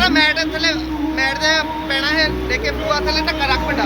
ਚੱਕਰਾ mat ਥੱਲੇ mat ਦੇ ਪੈਣਾ ਹੈ ਲੈ ਕੇ ਬੂਆ ਥੱਲੇ ਧੱਕਾ ਰੱਖ ਵੱਡਾ।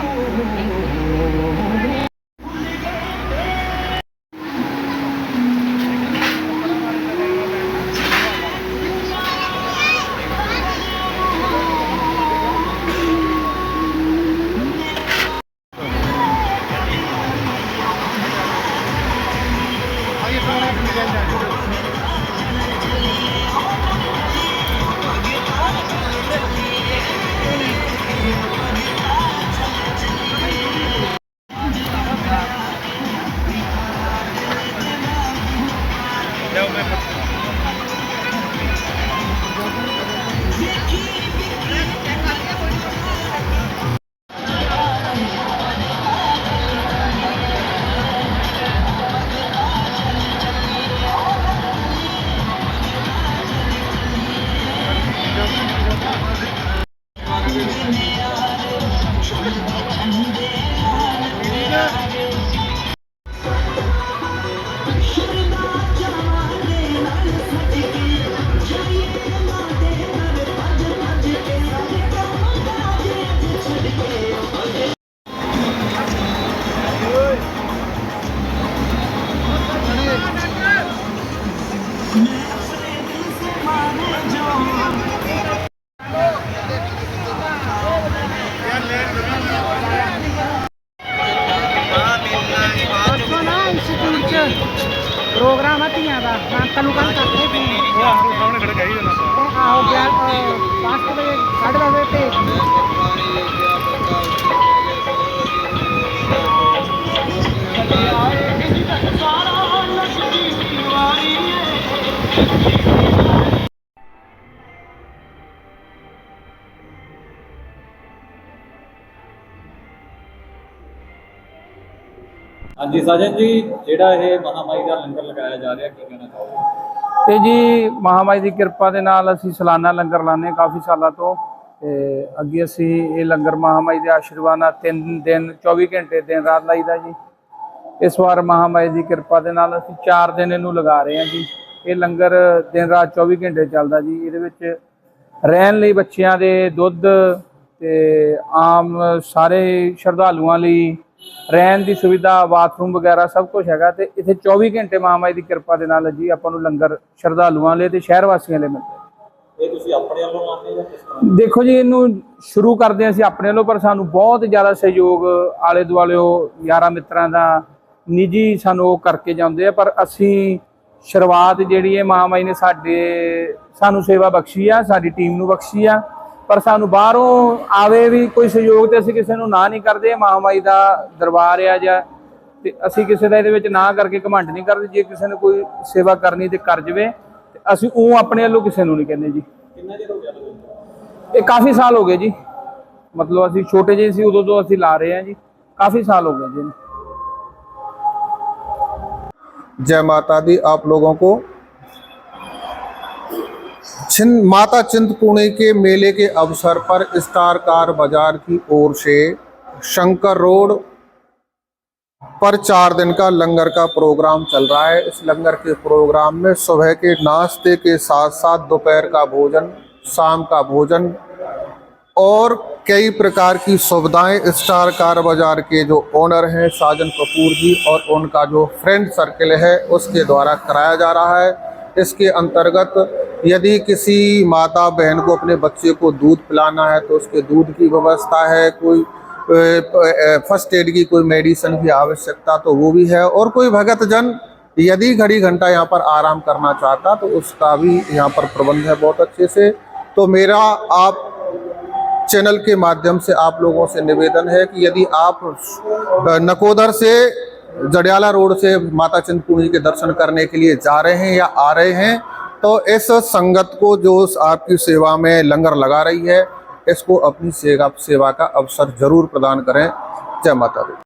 ਧੀਆਂ ਦਾ ਮੈਂ ਤੈਨੂੰ ਕੱਲ ਕਰਦੇ ਸੀ ਉਹ ਆਹ ਸਾਹਮਣੇ ਖੜਾ ਕਹੀ ਜਾਂਦਾ। ਉਹ ਆਓ ਗਿਆ 5 ਵਜੇ 10:30 ਵਜੇ ਭੇਜ ਹਾਂਜੀ, ਸਾਜਨ ਜੀ, ਜਿਹੜਾ ਇਹ ਮਹਾਮਾਰੀ ਦਾ ਲੰਗਰ ਲਗਾਇਆ ਜਾ ਰਿਹਾ, ਕੀ ਕਹਿਣਾ ਚਾਹੋਗੇ? ਇਹ ਜੀ ਮਹਾਮਾਰੀ ਦੀ ਕਿਰਪਾ ਦੇ ਨਾਲ ਅਸੀਂ ਸਾਲਾਨਾ ਲੰਗਰ ਲਾਉਂਦੇ ਹਾਂ ਕਾਫੀ ਸਾਲਾਂ ਤੋਂ। ਤੇ ਅੱਗੇ ਅਸੀਂ ਇਹ ਲੰਗਰ ਮਹਾਮਾਰੀ ਦੇ ਆਸ਼ੀਰਵਾਦ ਨਾਲ ਤਿੰਨ ਦਿਨ 24 ਘੰਟੇ ਦਿਨ ਰਾਤ ਲਾਈਦਾ ਜੀ। ਇਸ ਵਾਰ ਮਹਾਮਾਰੀ ਦੀ ਕਿਰਪਾ ਦੇ ਨਾਲ ਅਸੀਂ 4 ਦਿਨ ਇਹਨੂੰ ਲਗਾ ਰਹੇ ਹਾਂ ਜੀ। ਇਹ ਲੰਗਰ ਦਿਨ ਰਾਤ 24 ਘੰਟੇ ਚੱਲਦਾ ਜੀ। ਇਹਦੇ ਵਿੱਚ ਰਹਿਣ ਲਈ ਬੱਚਿਆਂ ਦੇ ਦੁੱਧ ਤੇ ਆਮ ਸਾਰੇ ਸ਼ਰਧਾਲੂਆਂ ਲਈ ਰਹਿਣ ਦੀ ਸੁਵਿਧਾ ਬਾਥਰੂਮ ਵਗੈਰਾ ਸਭ ਕੁਝ ਹੈਗਾ ਤੇ ਇੱਥੇ 24 ਘੰਟੇ ਮਹਾਮਾਰੀ ਦੀ ਕਿਰਪਾ ਦੇ ਨਾਲ ਜੀ ਆਪਾਂ ਨੂੰ ਲੰਗਰ ਸ਼ਰਧਾਲੂਆਂ ਲਈ ਤੇ ਸ਼ਹਿਰ ਵਾਸੀਆਂ ਲਈ ਮਿਲਦਾ। ਇਹ ਤੁਸੀਂ ਆਪਣੇ ਵੱਲੋਂ ਲਾਉਂਦੇ ਜਾਂ ਕਿਸ ਤਰ੍ਹਾਂ ਦੇਖੋ ਜੀ ਇਹਨੂੰ ਸ਼ੁਰੂ ਕਰਦੇ ਅਸੀਂ ਆਪਣੇ ਵੱਲੋਂ ਪਰ ਸਾਨੂੰ ਬਹੁਤ ਜ਼ਿਆਦਾ ਸਹਿਯੋਗ ਆਲੇ ਦੁਆਲਿਓ ਯਾਰਾਂ ਮਿੱਤਰਾਂ ਦਾ ਨਿੱਜੀ ਸਾਨੂੰ ਉਹ ਕਰਕੇ ਜਾਂਦੇ ਆ ਪਰ ਅਸੀਂ ਸ਼ੁਰੂਆਤ ਜਿਹੜੀ ਹੈ ਮਹਾਮਾਈ ਨੇ ਸਾਡੇ ਸਾਨੂੰ ਸੇਵਾ ਬਖਸ਼ੀ ਆ ਸਾਡੀ ਟੀਮ ਨੂੰ ਬਖਸ਼ੀ ਆ ਪਰ ਸਾਨੂੰ ਬਾਹਰੋਂ ਆਵੇ ਵੀ ਕੋਈ ਸਹਿਯੋਗ ਤੇ ਅਸੀਂ ਕਿਸੇ ਨੂੰ ਨਾ ਨਹੀਂ ਕਰਦੇ ਇਹ ਮਹਾਮਾਈ ਦਾ ਦਰਬਾਰ ਆ ਜਾਂ ਤੇ ਅਸੀਂ ਕਿਸੇ ਦਾ ਇਹਦੇ ਵਿੱਚ ਨਾ ਕਰਕੇ ਘਮੰਡ ਨਹੀਂ ਕਰਦੇ ਜੇ ਕਿਸੇ ਨੇ ਕੋਈ ਸੇਵਾ ਕਰਨੀ ਤੇ ਕਰ ਜਵੇ ਤੇ ਅਸੀਂ ਉਹ ਆਪਣੇ ਵੱਲੋਂ ਕਿਸੇ ਨੂੰ ਨਹੀਂ ਕਹਿੰਦੇ ਜੀ ਕਿੰਨਾ ਚਿਰ ਹੋ ਗਿਆ ਲਗਾਉਂਦੇ ਇਹ ਕਾਫੀ ਸਾਲ ਹੋ ਗਏ ਜੀ ਮਤਲਬ ਅਸੀਂ ਛੋਟੇ ਜਿਹੇ ਸੀ ਉਦੋਂ ਤੋਂ ਅਸੀਂ ਲਾ ਰਹੇ ਹਾਂ ਜੀ ਕਾਫੀ ਸਾਲ ਹੋ ਗਏ ਜੀ जय माता दी आप लोगों को छिन माता चिंतपूर्णी के मेले के अवसर पर स्टार कार बाज़ार की ओर से शंकर रोड पर चार दिन का लंगर का प्रोग्राम चल रहा है। इस लंगर के प्रोग्राम में सुबह के नाश्ते के साथ साथ दोपहर का भोजन, शाम का भोजन और कई प्रकार की सुविधाएँ स्टार कार बाज़ार के जो ओनर हैं, साजन कपूर जी और उनका जो फ्रेंड सर्कल है, उसके द्वारा कराया जा रहा है। इसके अंतर्गत यदि किसी माता बहन को अपने बच्चे को दूध पिलाना है तो उसके दूध की व्यवस्था है, कोई फ़र्स्ट एड की कोई मेडिसिन की आवश्यकता तो वो भी है। और कोई भगत जन यदि घड़ी घंटा यहाँ पर आराम करना चाहता तो उसका भी यहाँ पर प्रबंध है बहुत अच्छे से। तो मेरा आप चैनल के माध्यम से आप लोगों से निवेदन है कि यदि आप नकोदर से जडियाला रोड से माता चिंतपूर्णी के दर्शन करने के लिए जा रहे हैं या आ रहे हैं तो इस संगत को जो आपकी सेवा में लंगर लगा रही है इसको अपनी सेवा सेवा का अवसर जरूर प्रदान करें जय माता दी